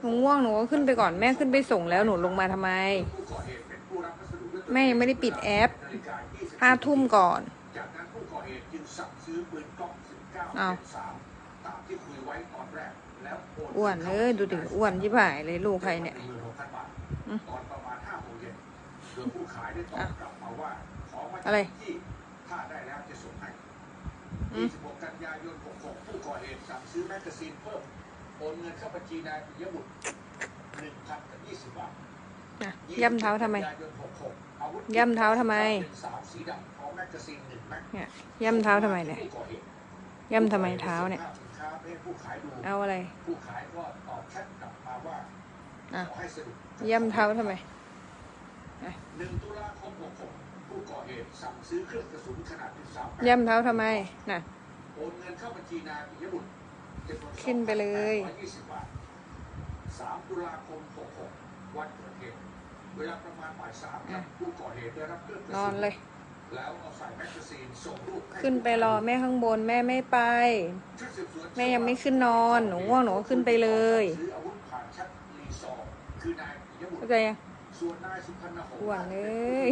หนูง่วงหนูก็ขึ้นไปก่อนแม่ขึ้นไปส่งแล้วหนูลงมาทำไม แม่ยังไม่ได้ปิดแอปห้าทุ่มก่อนจากนั้นผู้ก่อเหตุจึงสั่งซื้อปืนกล็อก19อ้าวสามตามที่คุยไว้ตอนแรกแล้วโอนอ้วนเอ้ยดูดิอ้วนยิบหายเลยลูกใครเนี่ย16,000บาทอืมตอนประมาณ5โมงเย็นยายได้ตอบกลับมาว่าขอมาอะไรที่ถ้าได้แล้วจะส่งให้อืม นยายน66ผู้ก่อเหตุสั่งซื้อแมกกาซีนเพิ่มโอนเงินเข้าบัญชีนายปิยบุตร1,000กับ20บาทอะย่ำเท้าทำไมกันยายน66อาวุธย่ำเท้าทำไมเป็นสามสีดำพร้อมแมกกาซีนหนึ่งแม็กเนี่ย ย่ำเท้าทำไมเนี่ย ย่ำทำไมเท้าเนี่ย เอาอะไรผู้ขายก็ตอบแชทกลับมาว่าอะขอให้สรุปย่ำเท้าทำไมหนึ่งตุลาคม66ผู้ก่อเหตุสั่งซื้อเครื่องกระสุนขนาดจุดสามแปดย่ำเท้าทำไม น่ะ โอนเงินเข้าบัญชีนายปิยบุตรจำนวน ขึ้นไปเลย2,820บาทสามตุลาคม66วันเกิดเหตุเวลาประมาณบ่ายสามครับผู้ก่อเหตุได้รับเครื่องกระนสุอนเลยแล้วเอาใส่แมกกาซีนส่งรูปให้ขึ้นไปรอแม่ข้างบนแม่ไม่ไปชุดสืบสวนแม่ยังไม่ขึ้นนอน หนูง่วงหนูก็ขึ้นไปเลยซื้ออาวุธผ่านแชทรีซอร์คือนายปิยบุตรเข้าใจยังส่วนนายสุพรรณหงส์อ้วนเลย